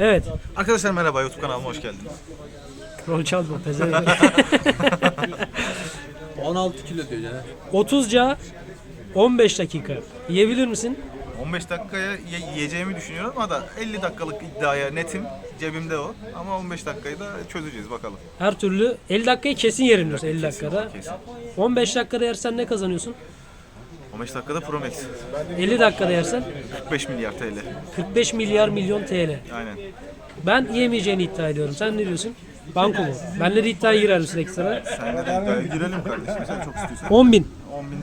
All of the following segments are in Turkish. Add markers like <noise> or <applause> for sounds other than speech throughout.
Evet. Arkadaşlar merhaba YouTube kanalıma hoş geldiniz. Rol çalma pezevenk. <laughs> 16 kilo diyor ya. 30'ca 15 dakika. Yiyebilir misin? 15 dakikaya ye- yiyeceğimi düşünüyorum ama da 50 dakikalık iddiaya netim cebimde o. Ama 15 dakikayı da çözeceğiz bakalım. Her türlü 50 dakikayı kesin yerim diyorsun 50 dakikada. Kesin. 15 dakikada yersen ne kazanıyorsun? 15 dakikada Pro Max. 50 dakikada yersen 45 milyar TL. 45 milyar milyon TL. Aynen. Ben yiyemeyeceğini iddia ediyorum. Sen ne diyorsun? Banko mu? Benle de iddiaya girer misin ekstra? Sen de iddiaya girelim kardeşim sen çok istiyorsan. 10 bin. 10 bin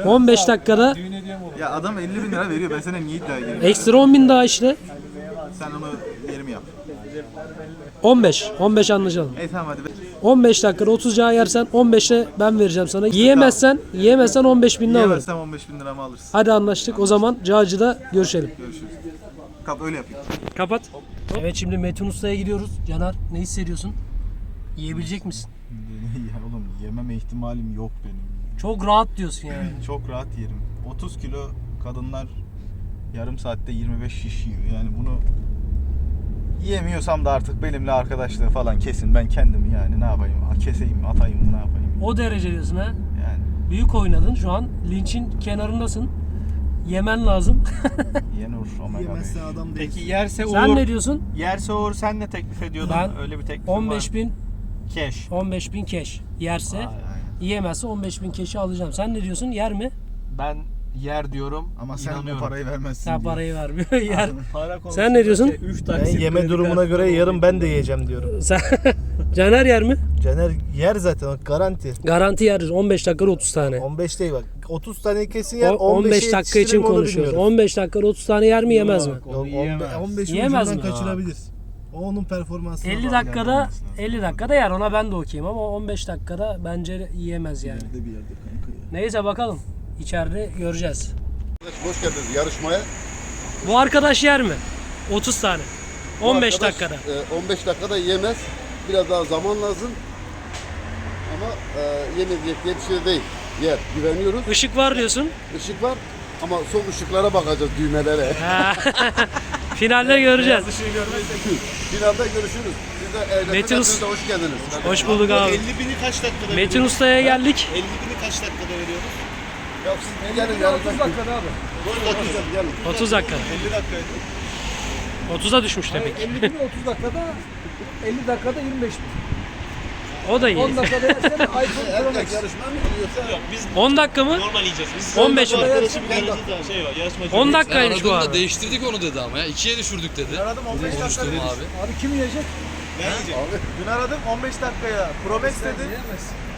lira. 15 dakikada Ya adam 50 bin lira veriyor ben sana niye iddiaya gireyim? ekstra 10 bin daha işte. Sen onu 20 yap. 15. 15 anlaşalım. E tamam hadi. be. 15 dakikada 30 cağı yersen 15'e ben vereceğim sana. Yiyemezsen, yiyemezsen 15 bin lira alırım. Yiyemezsem 15 bin liramı alırsın. Hadi anlaştık. O zaman Cağcı'da görüşelim. Görüşürüz. Kap öyle yapayım. Kapat. Evet şimdi Metin Usta'ya gidiyoruz. Caner ne hissediyorsun? Yiyebilecek misin? <laughs> ya oğlum yememe ihtimalim yok benim. Çok rahat diyorsun yani. <laughs> Çok rahat yerim. 30 kilo kadınlar yarım saatte 25 şiş yiyor. Yani bunu yiyemiyorsam da artık benimle arkadaşlığı falan kesin. Ben kendimi yani ne yapayım? Keseyim mi, atayım mı, ne yapayım? O derece diyorsun ha. Yani Büyük oynadın şu an. Linçin kenarındasın. Yemen lazım. <laughs> yenur omega Yemezse 5. adam değil. Peki yerse Uğur, Sen ne diyorsun? yerse Uğur sen ne teklif ediyordun? Ben Öyle bir teklifim 15 bin. Cash. 15 bin keş. Yerse, yiyemezse 15 bin keşi alacağım. Sen ne diyorsun? Yer mi? Ben yer diyorum. Ama sen o parayı vermezsin. Sen diye. parayı vermiyor. Yer. Para Sen ne diyorsun? 3 Ben yeme durumuna göre yarın ben de yiyeceğim diyorum. <laughs> Sen Caner yer mi? Caner yer zaten o garanti. Garanti yer. 15 dakikada 30 tane. 15 değil bak. 30 tane kesin O- yer. 15 15'e dakika için konuşuyoruz. bilmiyorum. 15 dakikada 30 tane yer mi yemez mi? Yok, 15 Yiyemez ucundan mi? kaçırabilir. O onun performansı. 50 dakikada 50 dakikada yer ona ben de okeyim ama 15 dakikada bence yiyemez yani. Neyse bakalım. İçeride göreceğiz. Hoş geldiniz yarışmaya. Bu arkadaş yer mi? 30 tane. Bu 15 arkadaş, dakikada. e, 15 dakikada yemez. Biraz daha zaman lazım. Ama e, yemeyecek diye bir şey değil. Yer. Güveniyoruz. Işık var diyorsun. Işık var. Ama son ışıklara bakacağız düğmelere. <laughs> Finalde göreceğiz. Finalde görüşürüz. Siz de Metin Us- de hoş geldiniz. Hoş bulduk abi. 50 bini kaç dakikada Metin? Usta'ya geldik. 50 bini kaç dakikada veriyoruz? Ya siz gelin yarın. 30 dakikada abi. 30 gelin. 30 dakika. 50 dakikaydı. 30'a düşmüş demek. 50 bin 30 dakikada 50 dakikada 25 bin. O da iyi. 10 dakikada yersen <laughs> iPhone Pro Max. Herkes yarışma mı biliyorsa? Yok biz 10 dakika mı? normal yiyeceğiz. Biz 15 mi? Arkadaşım bir şey var yarışmacı. 10 dakikaymış bu abi. değiştirdik onu dedi ama ya. ikiye düşürdük dedi. Aradım 15 dakika abi. Abi kim yiyecek? Ben yiyeceğim. Dün aradım 15 dakikaya. Pro Max dedi.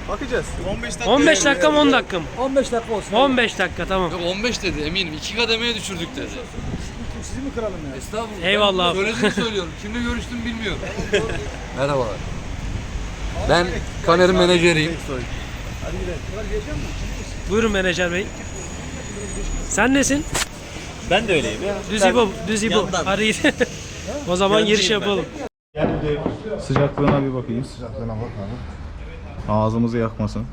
Bakacağız. 15 dakika. 15 dakika mı 10 dakika mı? 15 dakika olsun. 15 dakika tamam. Yok 15 dedi eminim. İki kademeye düşürdük dedi. Sizi mi kıralım ya? Estağfurullah. Eyvallah abi. Söylediğini <laughs> söylüyorum. Kimle görüştüm bilmiyorum. Merhabalar. Ben Kaner'in menajeriyim. Buyurun menajer bey. Sen nesin? Ben de öyleyim ya. Düz İbo, düz İbo. Hadi <laughs> o zaman giriş yapalım. Sıcaklığına bir bakayım. Sıcaklığına bak abi. Ağzımızı yakmasın.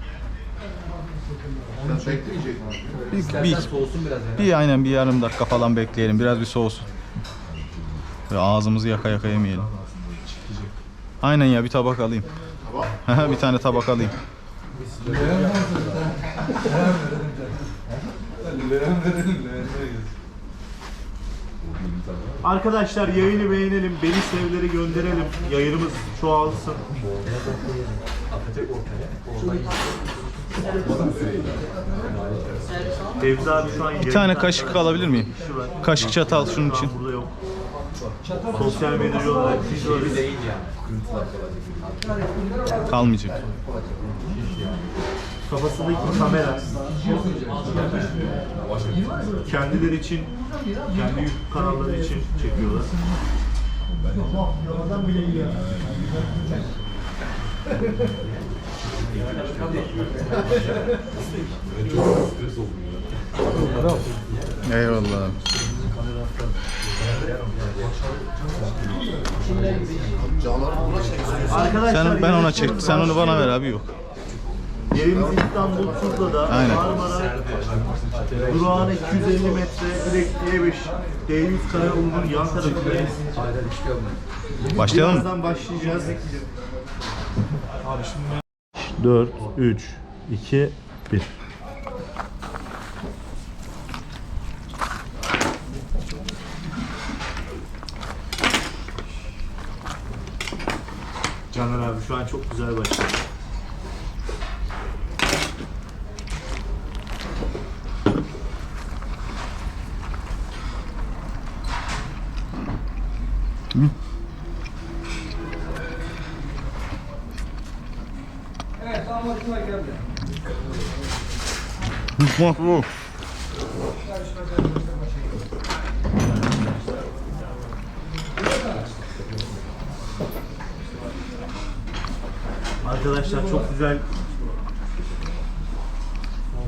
Bir, bir, bir aynen bir yarım dakika falan bekleyelim. Biraz bir soğusun. Ve ağzımızı yaka yaka yemeyelim. Aynen ya bir tabak alayım. <laughs> bir tane tabak alayım. Arkadaşlar yayını beğenelim, beni sevleri gönderelim, yayınımız çoğalsın. Fevzi abi şu an Bir tane kaşık alabilir miyim? Kaşık çatal şunun için. burada yok. Sosyal medyacı olarak biz varız. Kalmayacak. Kafasındaki kamera. Kendileri için, kendi YouTube kanalları için çekiyorlar. Eyvallah. Arkadaşlar Sen ben ona yarışmanın çek. Sen onu bana ver abi yok. Yerimiz İstanbul Tuzla'da. Aynen. Marmara durağına 250 metre direkt D5 D100 Karayolu'nun yan tarafındayız. Başlayalım mı? Birazdan başlayacağız. 4, 3, 2, 1. Caner abi şu an çok güzel başladı. Arkadaşlar çok güzel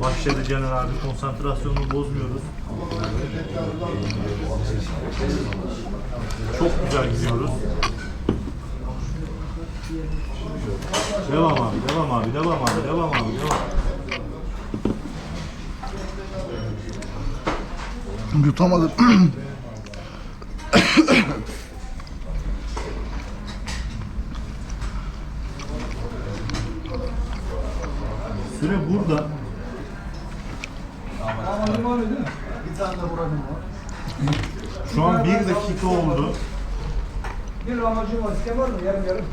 başladı Caner abi. Konsantrasyonunu bozmuyoruz. Çok güzel gidiyoruz. Devam abi, devam abi, devam abi, devam abi, devam. Yutamadım. Süre burada. Şu an bir dakika oldu. Bir lahmacun var. İsteyen var mı? Yarım yarım.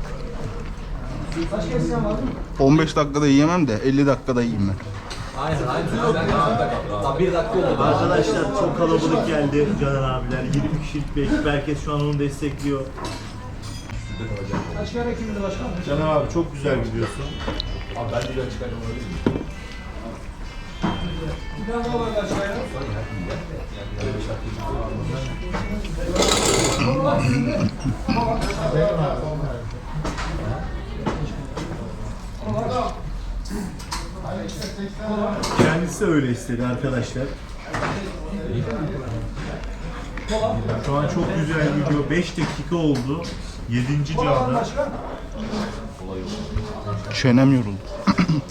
Başka isteyen var mı? 15 dakikada yiyemem de 50 dakikada yiyeyim ben. Arkadaşlar çok kalabalık geldi Caner abiler. 20 kişilik bir ekip. Herkes şu an onu destekliyor. Kaç kere kimdi başkan? Caner abi çok güzel gidiyorsun. Bir tane daha var kaç kere? Kendisi öyle istedi arkadaşlar. Şu an çok güzel gidiyor. 5 dakika oldu. 7. cağda. Başkan. Çenem yoruldu. <clears throat>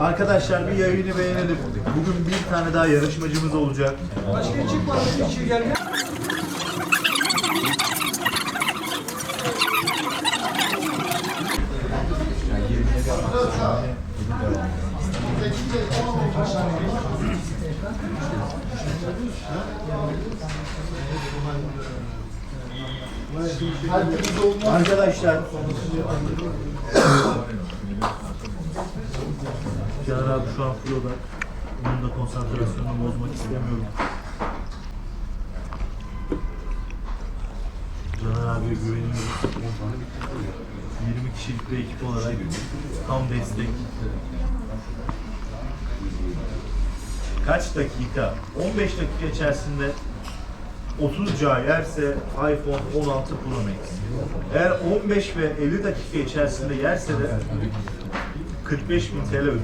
Arkadaşlar bir yayını beğenelim. Bugün bir tane daha yarışmacımız olacak. Başka ekip var. Bir Arkadaşlar Caner abi şu an full odak. Onun da konsantrasyonunu bozmak istemiyorum. Caner abiye güveniyoruz. 20 kişilik bir ekip olarak tam destek. Kaç dakika? 15 dakika içerisinde 30 ca yerse iPhone 16 Pro Max. Eğer 15 ve 50 dakika içerisinde yerse de 45 bin TL ödül.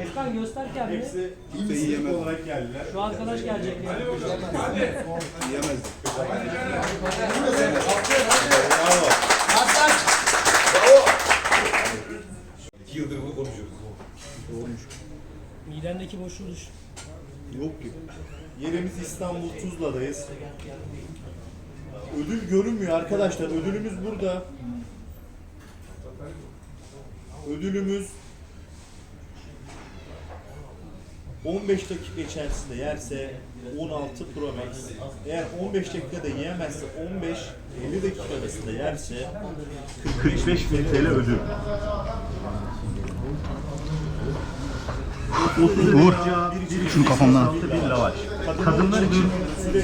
Efkan göster kendini. Hepsi iyi olarak geldiler. Şu arkadaş gelecek. Yani. Midendeki boşluğu düş. Yok ki. Yerimiz İstanbul Tuzla'dayız. Ödül görünmüyor arkadaşlar. Ödülümüz burada. Ödülümüz 15 dakika içerisinde yerse 16 Pro Max. Eğer 15 dakikada yiyemezse 15 50 dakika arasında yerse 45 bin TL ödül. Uğur, şunu kafamdan. Bir lavaş. Kadınlar için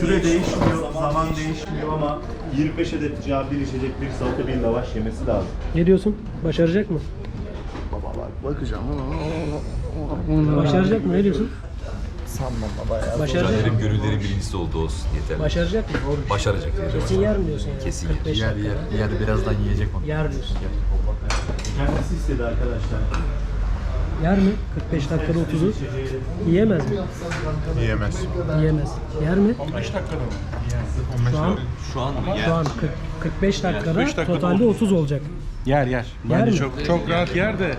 süre değişmiyor, zaman değişmiyor ama 25 adet cevap bir içecek bir salata bir lavaş yemesi lazım. Ne diyorsun? Başaracak mı? Bakacağım Başaracak mı? Ne diyorsun? Sanmam baba Başaracak mı? Gönüllerin birincisi oldu olsun yeterli. Başaracak mı? Başaracak. Kesin yer mi diyorsun yani? Kesin 45 yer. dakika. yer birazdan yiyecek onu. Yer diyorsun. Kendisi istedi arkadaşlar. Yer mi? 45 dakikada 30'u. Yiyemez mi? Yiyemez. Yiyemez. Yer mi? 15 dakikada mı? Şu an, Şu an mı? şu an 40, 45 dakikada totalde 30 olacak. Yer yer. Yer Bence mi? çok çok rahat yer de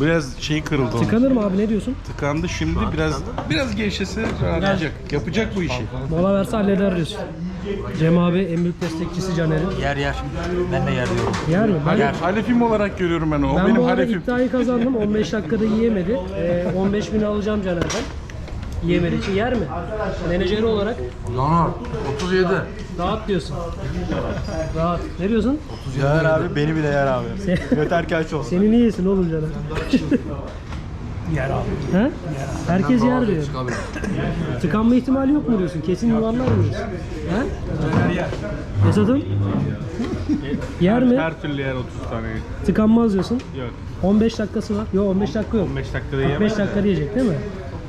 biraz şey kırıldı onun. Tıkanır mı abi ne diyorsun? Tıkandı şimdi biraz biraz gevşese rahatlayacak. Yapacak bu işi. Mola verse halleder diyorsun. Cem abi en büyük destekçisi Caner'in. Yer yer. Ben de yer diyorum. Yer mi? Ben, Yer halefim olarak görüyorum ben o. O ben benim bu arada halefim. iddiayı kazandım. <laughs> 15 dakikada yiyemedi. Ee, 15 bin alacağım Caner'den. Yiyemediği için yer mi? Menajeri olarak Yanar. 37. rahat diyorsun. Rahat. Ne diyorsun? Yer abi beni bile yer abi. Yeter ki aç olsun. Senin iyisin oğlum Caner. <laughs> yer abi. He? Herkes yer diyor. <laughs> Tıkanma ihtimali yok mu diyorsun? Kesin yuvarlar mı diyorsun? He? Esat'ım? <laughs> Yer mi? Her türlü yer 30 tane. Tıkanmaz diyorsun. Yok. 15 dakikası var. Yok 15 dakika yok. 15 dakikada 45 yiyemez. dakika diyecek değil mi?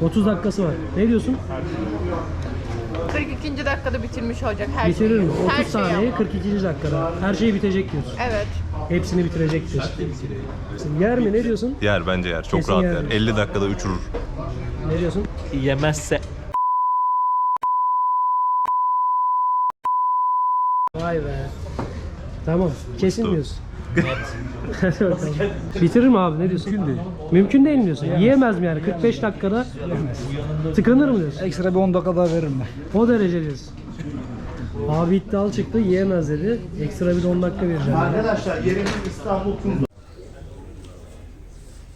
30 dakikası var. Ne diyorsun? 42. dakikada bitirmiş olacak her Bitirir şeyi. mi? Her 30 şeyi saniye ama. 42. dakikada. Her şey bitecek diyorsun. Evet. Hepsini bitirecek diyorsun. Yer mi? Ne diyorsun? Yer bence yer. Çok Kesin rahat yer. yer. 50 dakikada uçurur. Ne diyorsun? Yemezse. Vay be. Tamam. Kesin diyorsun. Hadi <laughs> bakalım. Bitirir mi abi? Ne diyorsun? Mümkün değil. Mümkün değil mi diyorsun? Yiyemez mi yani? 45 dakikada tıkanır mı diyorsun? Ekstra bir 10 dakika daha veririm ben. O derece diyorsun. Abi iddialı çıktı yiyemez dedi. Ekstra bir 10 dakika vereceğim. Arkadaşlar yerimiz İstanbul Tuzla.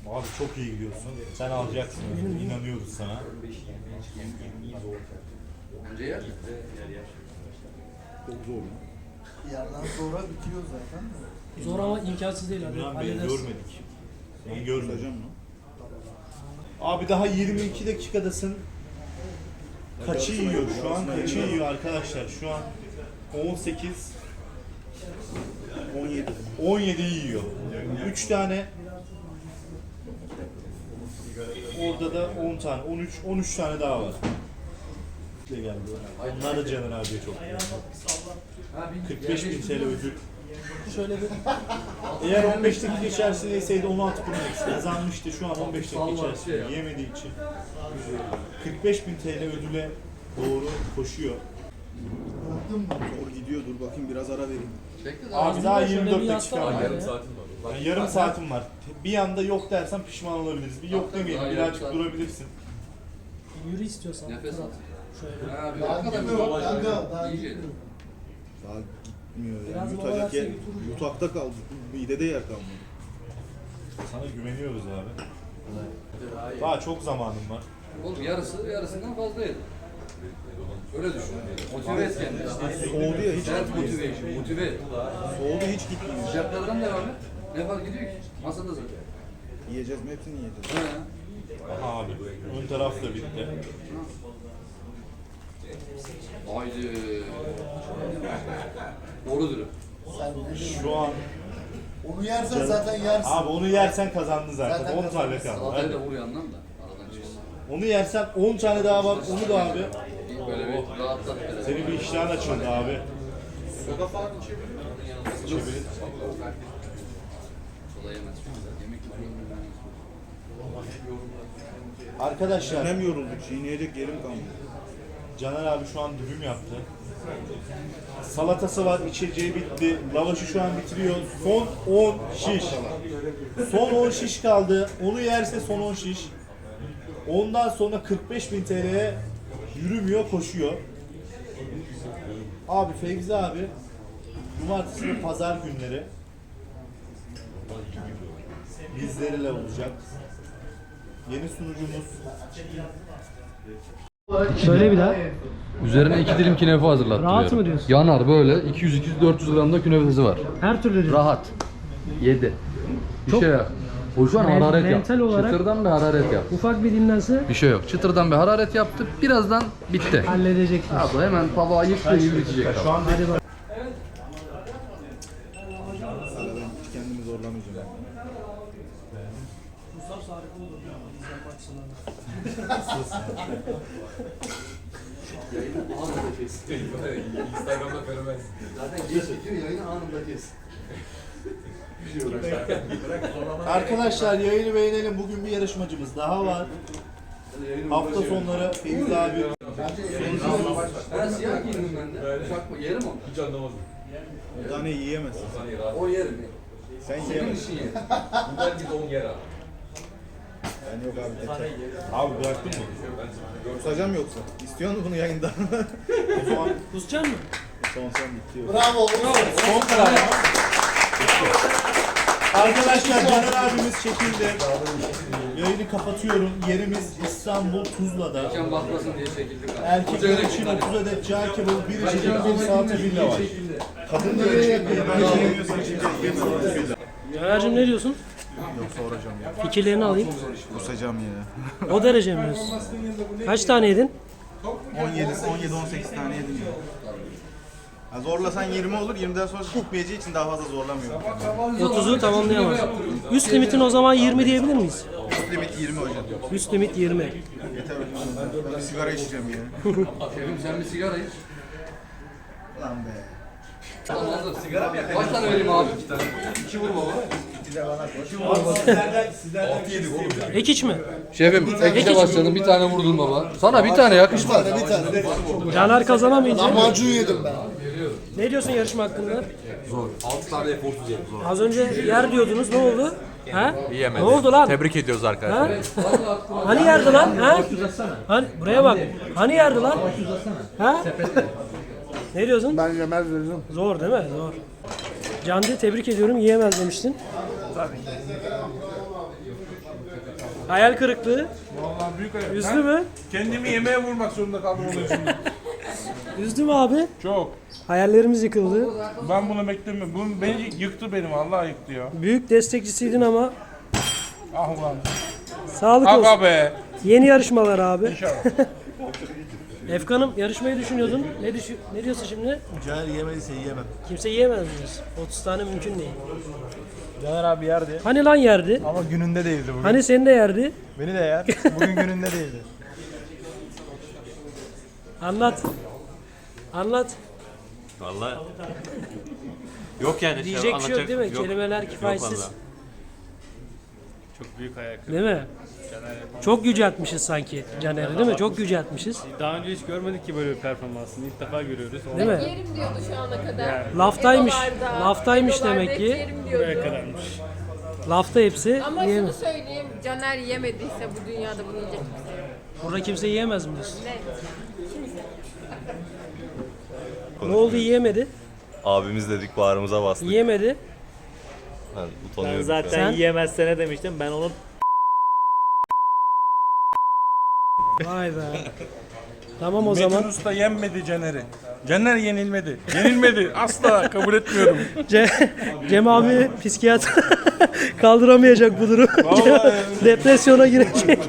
Abi çok iyi gidiyorsun. Sen alacaksın. İnanıyoruz sana. Bence yer. Zor ama imkansız değil abi. Ulan Bey'i görmedik. Ben görmedim. Abi daha 22 dakikadasın. Kaçı yiyor şu an? Kaçı yiyor arkadaşlar? Şu an 18 17 17 yiyor. 3 tane Orada da 10 tane, 13 13 tane daha var. Ne geldi? Bunlar da Caner abiye çok. 45 bin TL ödül. Şöyle bir Eğer 15 dakika içerisinde yeseydi 16 bin lira kazanmıştı. Şu an 15 dakika içerisinde yiyemediği için 45 bin TL ödüle doğru koşuyor. Zor gidiyor dur bakayım biraz ara vereyim. Abi daha şöyle 24 bir dakika yaslan var. var ya. Yani yarım saatim var. Bir anda yok dersen pişman olabiliriz. Bir yok demeyelim. Birazcık durabilirsin. yürü istiyorsan. Nefes al. Şöyle. Ha, bir hakikaten bir bak. İyice. Daha gitmiyor ya. Biraz Yutacak yer, verse götürür. yutakta kaldı. Midede yer kalmadı. Sana güveniyoruz abi. Daha çok zamanım var. Oğlum yarısı yarısından fazla yedi. Öyle düşün. Motive et kendini. Soğudu ya hiç Self gitmiyor. motivation. Motive et. Soğudu hiç gitmiyor. Sıcaklardan devam et. Ne fark ediyor ki? Masada zaten. Yiyeceğiz mi hepsini yiyeceğiz. He. Aha abi. Ön taraf da bitti. Haydi. Dürüm. Şu an Onu yersen zaten yersin. abi onu yersen kazandın zaten. Zaten 10 tane kaldı. Salatayı Hadi. da vur yandan da. Onu yersen 10 tane daha var. Onu da abi. Böyle bir rahatlat biraz. Senin bir iştahın açıldı abi. Soda falan içebilir miyim? İçebilir. Soda yemez. Yemek Arkadaşlar Hem yorulduk. Çiğneyecek yerim kalmadı. Caner abi şu an dürüm yaptı. Salatası var, içeceği bitti. Lavaşı şu an bitiriyor. Son 10 şiş. Son 10 şiş kaldı. Onu yerse son 10 şiş. Ondan sonra 45 bin TL'ye yürümüyor, koşuyor. Abi Fevzi abi Cumartesi ve Pazar günleri bizlerle olacak. Yeni sunucumuz Söyle bir daha. Üzerine iki dilim künefe hazırlattırıyorum. Rahat mı diyorsun? Yanar böyle 200-200-400 gram da künefesi var. Her türlü diyor. Rahat. Yedi. Bir şey yok. O şu an Men- hararet yap. mental olarak- Çıtırdan bir hararet yap. Ufak bir dinlense Bir şey yok. Çıtırdan bir hararet yaptı. Birazdan bitti. halledecek. diyorsun. Abla hemen tabağı yıktı gibi bitecek. şu an Hadi bak. Kendimi zorlamayacağım. Instagram'da fenomen. Zaten geç bitiyor yayını anında kes. Arkadaşlar yayını beğenelim. Bugün bir yarışmacımız daha var. Hafta sonları Feyzi abi Ben siyah giyindim ben de. Bakma yerim onu. Hiç anlamadım. Tane yiyemezsin. O yerim. Sen Senin yiyemezsin. işin yerim. Bu belki de on yer abi. Ben yok abi. Abi bıraktın mı? Kusacağım yoksa. İstiyor musun bunu yayında? <laughs> Kusacak mı? son son bitiyor. Bravo. Son karar. Arkadaşlar Caner abimiz çekildi. Yayını kapatıyorum. Yerimiz İstanbul Tuzla'da. Mekan batmasın diye çekildik abi. Erkekler için 30 adet cağ kebabı, bir içecek, bir saati villa var. Kadınlar için yemek yiyemiyorsan içince yiyemiyorsun. Caner'cim ne diyorsun? Yok soracağım ya. Fikirlerini alayım. Kusacağım ya. O derece mi diyorsun? Kaç tane yedin? 17, 17, 18 tane yedim ya. Ha, zorlasan 20 olur, 20'den sonra gitmeyeceği için daha fazla zorlamıyorum. 30'u tamamlayamaz. Üst limitin o zaman 20 diyebilir miyiz? Üst limit 20 hocam. Üst limit 20. Yeter hocam. Ben bir sigara içeceğim ya. Şefim sen bir sigara iç. Lan be. Sigara mı Kaç tane vereyim abi? İki vur baba. Ek iç mi? Şefim ekşe başladım bir tane vurdun baba. Sana bir tane yakışmaz. Bir tane. Caner kazanamayınca. Lahmacun yedim ben. Ne diyorsun yarışma hakkında? Zor. 6 tane eforsuz yedim. Az önce yer diyordunuz. Ne oldu? Ha? Yiyemedi. Ne oldu lan? Tebrik ediyoruz Ha? arkadaşlar. Hani yerdi lan? Ha? Hani buraya bak. Hani yerdi lan? Ha? Ne diyorsun? Ben yemez dedim. Zor değil mi? Zor. Candi tebrik ediyorum. Yiyemez demiştin. Hayal kırıklığı. Vallahi büyük ayak. Üzdü mü? Kendimi yemeğe vurmak zorunda kaldım onun için. <laughs> Üzdü mü abi? Çok. Hayallerimiz yıkıldı. Ben bunu beklemiyorum. Bu beni yıktı benim. Allah yıktı ya. Büyük destekçisiydin ama Ah ulan. sağlık olsun. Aga be. Yeni yarışmalar abi. İnşallah. <laughs> Efkan'ım yarışmayı düşünüyordun. Ne düşün ne diyorsun şimdi? Caner yemediyse yiyemem. Kimse yiyemez diyorsun. 30 tane mümkün değil. Caner abi yerdi. Hani lan yerdi? Ama gününde değildi bugün. Hani seni de yerdi? Beni de yer. Bugün gününde değildi. <laughs> Anlat. Anlat. Vallahi. Yok yani. Diyecek bir şey yok değil mi? Kelimeler kifayetsiz. Çok büyük ayak. Değil mi? Çok yüceltmişiz sanki Caner'i değil mi? Çok yüceltmişiz. Daha önce hiç görmedik ki böyle bir performansını. İlk defa görüyoruz. Değil mi? Yerim diyordu şu ana kadar. Laftaymış. Videolarda, Laftaymış demek hep ki. Yerim diyordu. kadarmış. Lafta hepsi. Ama yiyemez. şunu söyleyeyim, Caner yemediyse bu dünyada bunu yiyecek kimse yok. Burada kimse yiyemez mi diyorsun? Net. Ne oldu yiyemedi? Abimiz dedik bağrımıza bastık. Yiyemedi. Ben utanıyorum. Zaten Sen- yiyemezse ne demiştim? Ben onu Vay be. <laughs> Tamam o Metin zaman. Usta yenmedi Caner'i. Caner yenilmedi. Yenilmedi. <laughs> Asla kabul etmiyorum. Ce- <laughs> Cem abi psikiyatr kaldıramayacak bu durum. Vallahi. Depresyona girecek.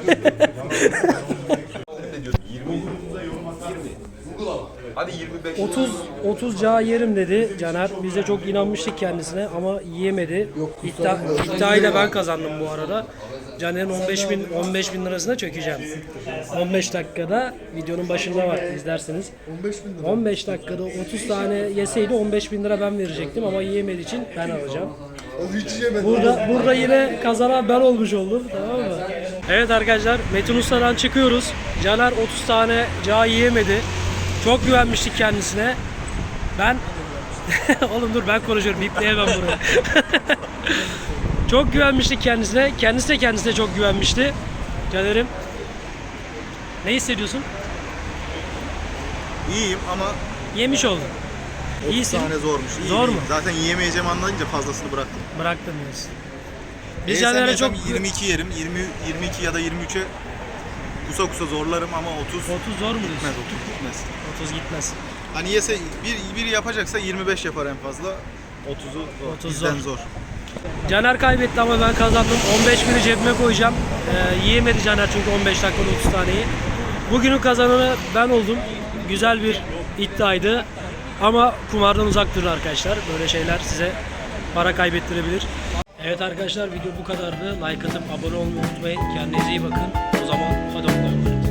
Hadi 25. 30 30 ca yerim dedi Caner. Biz de çok inanmıştık kendisine ama yiyemedi. İddia, iddiayı da ben kazandım bu arada. Caner'in 15 bin 15 bin lirasına çökeceğim. 15 dakikada videonun başında var izlersiniz. 15 bin lira. 15 dakikada 30 tane yeseydi 15 bin lira ben verecektim ama yiyemediği için ben alacağım. O hiç yemedi. Burada burada yine kazanan ben olmuş oldum tamam mı? Evet arkadaşlar Metin Usta'dan çıkıyoruz. Caner 30 tane ca yiyemedi. Çok güvenmiştik kendisine. Ben <laughs> Oğlum dur ben konuşuyorum ipleyemem burayı. <laughs> çok güvenmiştik kendisine. Kendisi de kendisine çok güvenmişti. Caner'im. Ne hissediyorsun? İyiyim ama Yemiş oldun. 30 İyisin. tane zormuş. İyi Zor değilim. mu? Zaten yiyemeyeceğim anlayınca fazlasını bıraktım. Bıraktım diyorsun. Biz Yesem Caner'e yesem çok 22 yerim. 20 22 ya da 23'e kusa kusa zorlarım ama 30 30 zor mu gitmez. diyorsun? 30 gitmez. 30 gitmez. Hani yese bir, biri yapacaksa 25 yapar en fazla. 30'u 30 bizden zor. Caner kaybetti ama ben kazandım. 15 bini cebime koyacağım. Ee, yiyemedi Caner çünkü 15 dakikada 30 taneyi. Bugünün kazananı ben oldum. Güzel bir iddiaydı. Ama kumardan uzak durun arkadaşlar. Böyle şeyler size para kaybettirebilir. Evet arkadaşlar video bu kadardı. Like atıp abone olmayı unutmayın. Kendinize iyi bakın. O zaman hadi bakalım.